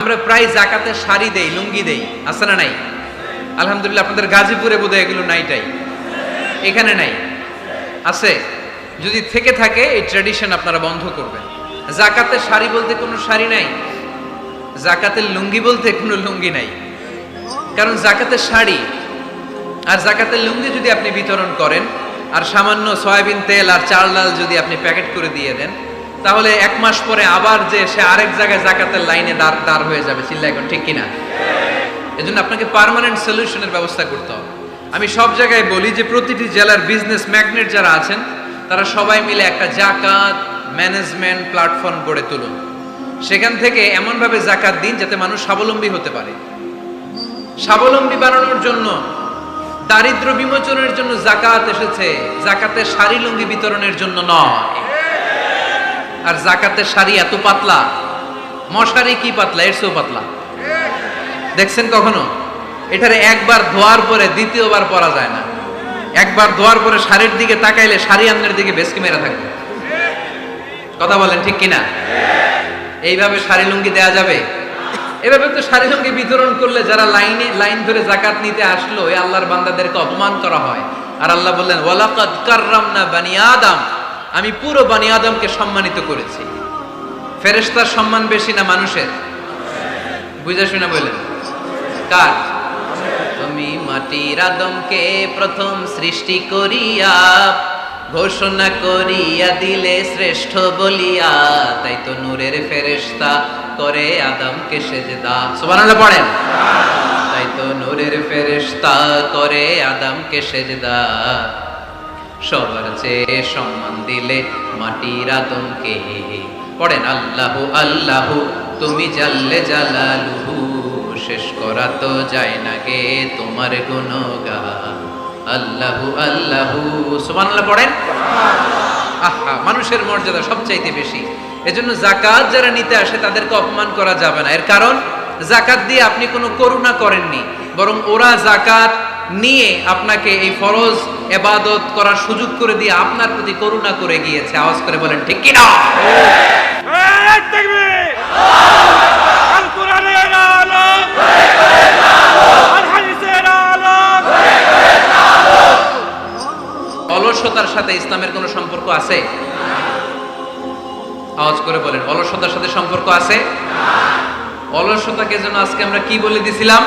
আমরা প্রায় জাকাতের শাড়ি দেই, লুঙ্গি দেই, আছে না নাই? আলহামদুলিল্লাহ, আপনাদের গাজীপুরে বোধহয় এগুলো নাইটাই এখানে নাই। আছে? যদি থেকে থাকে, এই ট্র্যাডিশন আপনারা বন্ধ করবেন। জাকাতের শাড়ি বলতে কোনো শাড়ি নাই। জাকাতের লুঙ্গি বলতে কোনো লুঙ্গি নাই। কারণ জাকাতের শাড়ি আর জাকাতের লুঙ্গি যদি আপনি বিতরণ করেন, আর সামান্য সয়াবিন তেল আর চাল ডাল যদি আপনি প্যাকেট করে দিয়ে দেন তাহলে এক মাস পরে আবার যে সে আরেক জায়গায় জাকাতের লাইনে দাঁড় দাঁড় হয়ে যাবে, চিল্লা এখন, ঠিক কিনা? এজন্য আপনাকে পার্মানেন্ট সলিউশনের ব্যবস্থা করতে হবে। আমি সব জায়গায় বলি যে প্রতিটি জেলার বিজনেস ম্যাগনেট যারা আছেন, তারা সবাই মিলে একটা জাকাত ম্যানেজমেন্ট প্ল্যাটফর্ম গড়ে তুলুন। সেখান থেকে এমনভাবে জাকাত দিন যাতে মানুষ স্বাবলম্বী হতে পারে। স্বাবলম্বী বানানোর জন্য, দারিদ্র বিমোচনের জন্য জাকাত এসেছে। জাকাতের শাড়ি লুঙ্গি বিতরণের জন্য নয়। আর জাকাতের শাড়ি এত পাতলা। মশারি কি পাতলা? এর চেয়েও পাতলা। দেখছেন কখনো? এটারে একবার ধোয়ার পরে দ্বিতীয়বার পরা যায় না। একবার ধোয়ার পরে শাড়ির দিকে তাকাইলে শাড়ি আমনের দিকে বেসকে মেরা থাকবে। কথা বলেন ঠিক কিনা? এইভাবে শাড়ি লুঙ্গি দেয়া যাবে? এভাবে তো শাড়ি লুঙ্গি বিতরণ করলে যারা লাইনে, লাইন ধরে জাকাত নিতে আসলো এই আল্লাহর বান্দাদেরকে অপমান করা হয়। আর আল্লাহ বললেন, ওয়ালাকাদ কাররামনা বানি আদম। আমি পুরো বানি আদমকে সম্মানিত করেছি। ফেরেশতার সম্মান বেশি না মানুষের? বুঝা শুনে বললেন কার? তুমি মাটির আদমকে প্রথম সৃষ্টি করিয়া, ঘোষণা করিয়া দিলে শ্রেষ্ঠ বলিয়া, তাই তো নূরের ফেরেশতা করে আদমকে সেজদা। সুবহানাল্লাহ পড়েন। তাই তো নূরের ফেরেশতা করে আদমকে সেজদা। সবার চেয়ে সম্মান দিলে মাটির আদমকে পড়েন, আল্লাহু আল্লাহু, তুমি জাল্লে জালালুহু, শেষ করা তো যায় না গে তোমার গুণগান। আল্লাহু আল্লাহু, সুবহানাল্লাহ পড়েন? আহা, মানুষের মর্যাদা সবচাইতে বেশি। এজন্য জাকাত যারা নিতে আসে তাদেরকে অপমান করা যাবে না। এর কারণ জাকাত দিয়ে আপনি কোনো করুণা করেননি, বরং ওরা জাকাত নিয়ে আপনাকে এই ফরজ এবাদত করার সুযোগ করে দিয়ে আপনার প্রতি করুণা করে গিয়েছে। আওয়াজ করে বলেন ঠিক কিনা? অলসতার সাথে ইসলামের কোনো সম্পর্ক আছে? আওয়াজ করে বলেন অলসতার সাথে সম্পর্ক আছে? অলসতাকে যেন আজকে আমরা কি বলে দিছিলাম?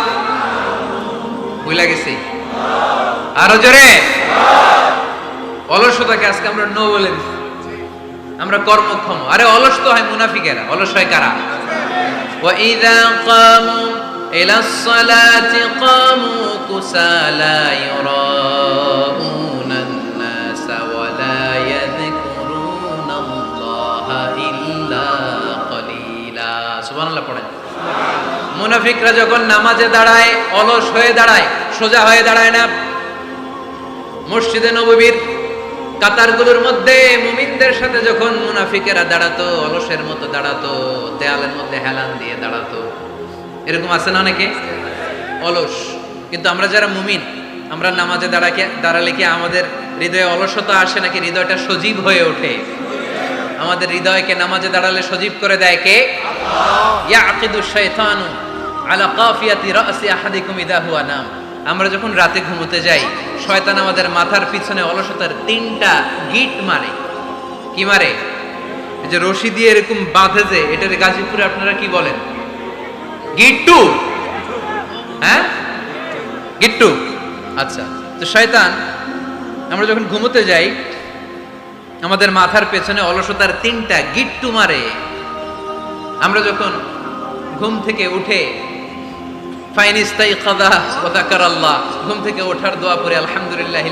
ভুলে গেছি। আরো জোরে অলসতাকে আজকে আমরা নো বলে দিছি আমরা কর্মক্ষম আরে অলস তো হয় মুনাফিকেরা অলস হয় কারা وإذا قاموا إلى الصلاة قاموا كسالى يراءون الناس ولا يذكرون الله إلا قليلا سبحان الله পড়েন মুনাফিকরা যখন নামাজে দাঁড়ায় অলস হয়ে দাঁড়ায় সোজা হয়ে দাঁড়ায় না। মসজিদে নববীর কাতারগুলোর মধ্যে মুমিনদের সাথে যখন মুনাফিকেরা দাঁড়াতো, অলসের মতো দাঁড়াতো, দেয়ালের মধ্যে হেলান দিয়ে দাঁড়াতো। এরকম আছে না অনেকে? অলস। কিন্তু আমরা যারা মুমিন, আমরা নামাজে দাঁড়াকে দাঁড়ালে কি আমাদের হৃদয়ে অলসতা আসে নাকি হৃদয়টা সজীব হয়ে ওঠে? আমাদের হৃদয়কে নামাজে দাঁড়ালে সজীব করে দেয় কে? ইয়াকিদু শাইতানু আলা কাফিয়াতি রাসি আহাদিকুম ইদা হুয়া নাম। আমরা যখন রাতে ঘুমোতে যাই, শয়তান আমাদের মাথার পিছনে অলসতার তিনটা গিট মারে। কি মারে? যে রশি দিয়ে এরকম বাঁধে যে, এটার গাজীপুরে আপনারা কি বলেন? গিট্টু হ্যাঁ? গিট্টু আচ্ছা তো শয়তান, আমরা যখন ঘুমোতে যাই, আমাদের মাথার পেছনে অলসতার তিনটা গিট্টু মারে। আমরা যখন ঘুম থেকে উঠে ঘুম থেকে ওঠার দোয়া পরে আলহামদুলিল্লাহ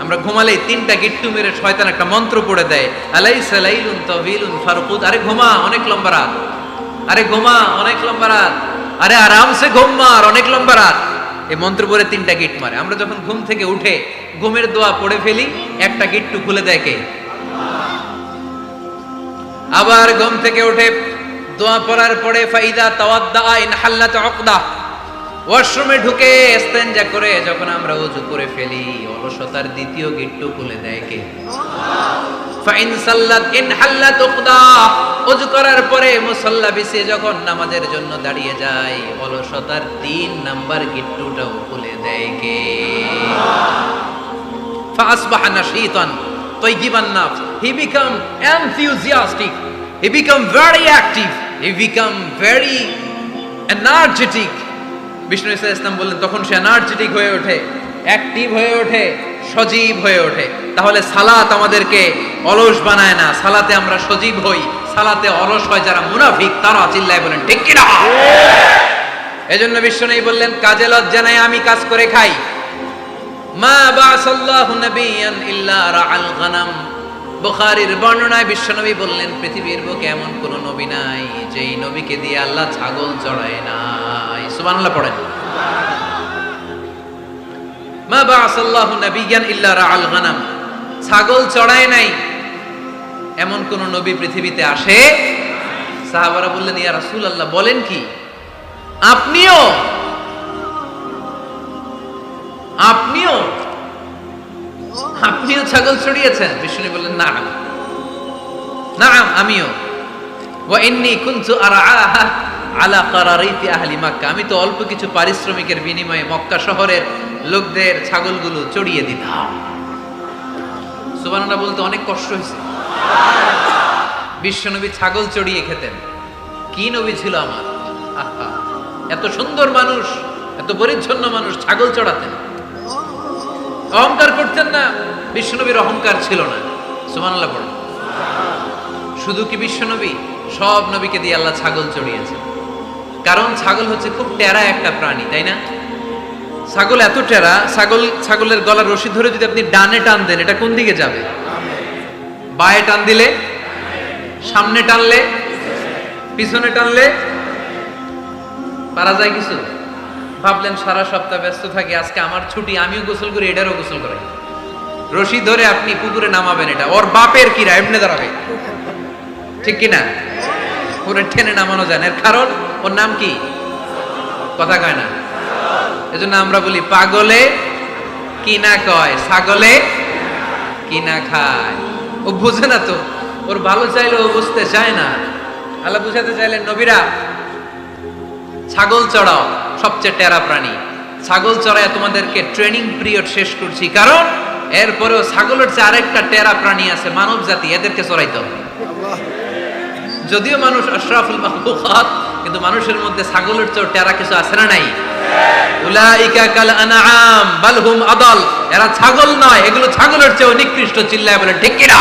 আমরা ঘুমালেই তিনটা গিট্টু মেরে শয়তান একটা মন্ত্র পড়ে দেয় আরে ঘুমা, অনেক লম্বা রাত। আরে ঘুমা, অনেক লম্বা রাত। আরে আরামসে ঘুম মার, অনেক লম্বা রাত। এই মন্ত্র পড়ে তিনটা গিট মারে। আমরা যখন ঘুম থেকে উঠে ঘুমের দোয়া পড়ে ফেলি, একটা গিট্টু খুলে দেয় কে? আবার ঘুম থেকে উঠে দোয়া পড়ার পরে ফাইদা তাওয়াদ্দা ইন হাল্লাত অকদা ওয়াশরুমে ঢুকে স্তেঞ্জা করে যখন আমরা ওযু করে ফেলি অলসতার দ্বিতীয় গিট্টু খুলে দেয় কে? Fine সাল্লাত in হাল্লাত উকদা। ওযু করার পরে মুসল্লা বিছে যখন নামাজের জন্য দাঁড়িয়ে যায় অলসতার তিন নাম্বার গিট্টুটাও খুলে দেয় কে? ফাসবাহা নাশীতান। তাইয়িবান নাফস। He become enthusiastic he become very active. He become very energetic. Bishnu Isa Islam বললেন, তখন সে এনার্জেটিক হয়ে ওঠে অ্যাক্টিভ হয়ে ওঠে, সজীব হয়ে ওঠে। তাহলে সালাত আমাদেরকে অলস বানায় না। সালাতে আমরা সজীব হই। সালাতে অলস হয় যারা মুনাফিক, তারা চিল্লায় বলেন, ঠিক কিনা? এজন্য বিষ্ণু নেই বললেন, কাজে লজ্জা নাই, আমি কাজ করে খাই। মা বাসাল্লাহু নাবিয়ান ইল্লা রাআল গানাম। বুখারীর বর্ণনায় বিশ্বনবী বললেন, পৃথিবীর বুকে এমন কোন নবী নাই, যেই নবীকে দিয়ে আল্লাহ ছাগল চড়ায় নাই। সুবহানাল্লাহ, পড়েন। মা বাসাল্লাহু নাবিয়ান ইল্লা রাআল গানাম। ছাগল চড়ায় নাই, এমন কোন নবী পৃথিবীতে আসে? সাহাবারা বললেন, ইয়া রাসূলুল্লাহ, বলেন কি? আপনিও আপনিও আপনিও ছাগল ছড়িয়েছেন বিষ্ণু বললেন না না আমিও। আলা কারারিতি আমি তো অল্প কিছু পারিশ্রমিকের বিনিময়ে মক্কা শহরের লোকদের ছাগলগুলো চড়িয়ে দিতাম। সুবহানাল্লাহ বলতে অনেক কষ্ট হয়েছে। বিশ্বনবী ছাগল চড়িয়ে খেতেন। কি নবী ছিল আমার? এত সুন্দর মানুষ, এত পরিচ্ছন্ন মানুষ ছাগল চড়াতেন। অহংকার করতেন না, বিশ্বনবীর অহংকার ছিল না। সুমানাল্লাহ পড়ে শুধু কি বিশ্বনবী? সব নবীকে দিয়ে আল্লাহ ছাগল চড়িয়েছে কারণ ছাগল হচ্ছে খুব টেরা একটা প্রাণী, তাই না? ছাগল এত টেরা, ছাগল, ছাগলের গলার রশি ধরে যদি আপনি ডানে টান দেন, এটা কোন দিকে যাবে? বায়ে টান দিলে? সামনে টানলে? পিছনে টানলে? পারা যায় কিছু? ভাবলেন, সারা সপ্তাহ ব্যস্ত থাকি, আজকে আমার ছুটি, আমিও গোসল করি, এটারও গোসল করাই। রশি ধরে আপনি পুকুরে নামাবেন এটা। ওর বাপের কিরা এমনি দাঁড়াবে। ঠিক কি না পুরে টেনে নামানো যায় না। এর কারণ, ওর নাম কি? কথা কয় না। এজন্য আমরা বলি, পাগলে কি না কয়? ছাগলে কি না খায়? ও বুঝে না তো। ওর ভালো চাইলে ও বুঝতে চায় না। আল্লাহ বুঝাতে চাইলেন, নবীরা, ছাগল চড়াও। সবচেয়ে টেরা প্রাণী। ছাগল চড়ায় তোমাদেরকে ট্রেনিং পিরিয়ড শেষ করছি। কারণ, এরপরেও ছাগলের চেয়ে আরেকটা টেরা প্রাণী আছে মানব জাতি এদেরকে চড়াইতে হবে। যদিও মানুষ আশরাফুল মাহলুকাত কিন্তু মানুষের মধ্যে ছাগলের চেয়েও টেরা কিছু আছে না নাই? উলাইকা কাল আনআম বাল হুম আদাল। এরা ছাগল নয়, এগুলো ছাগলের চেয়ে নিকৃষ্ট, চিল্লায় বলে ঠিক কিনা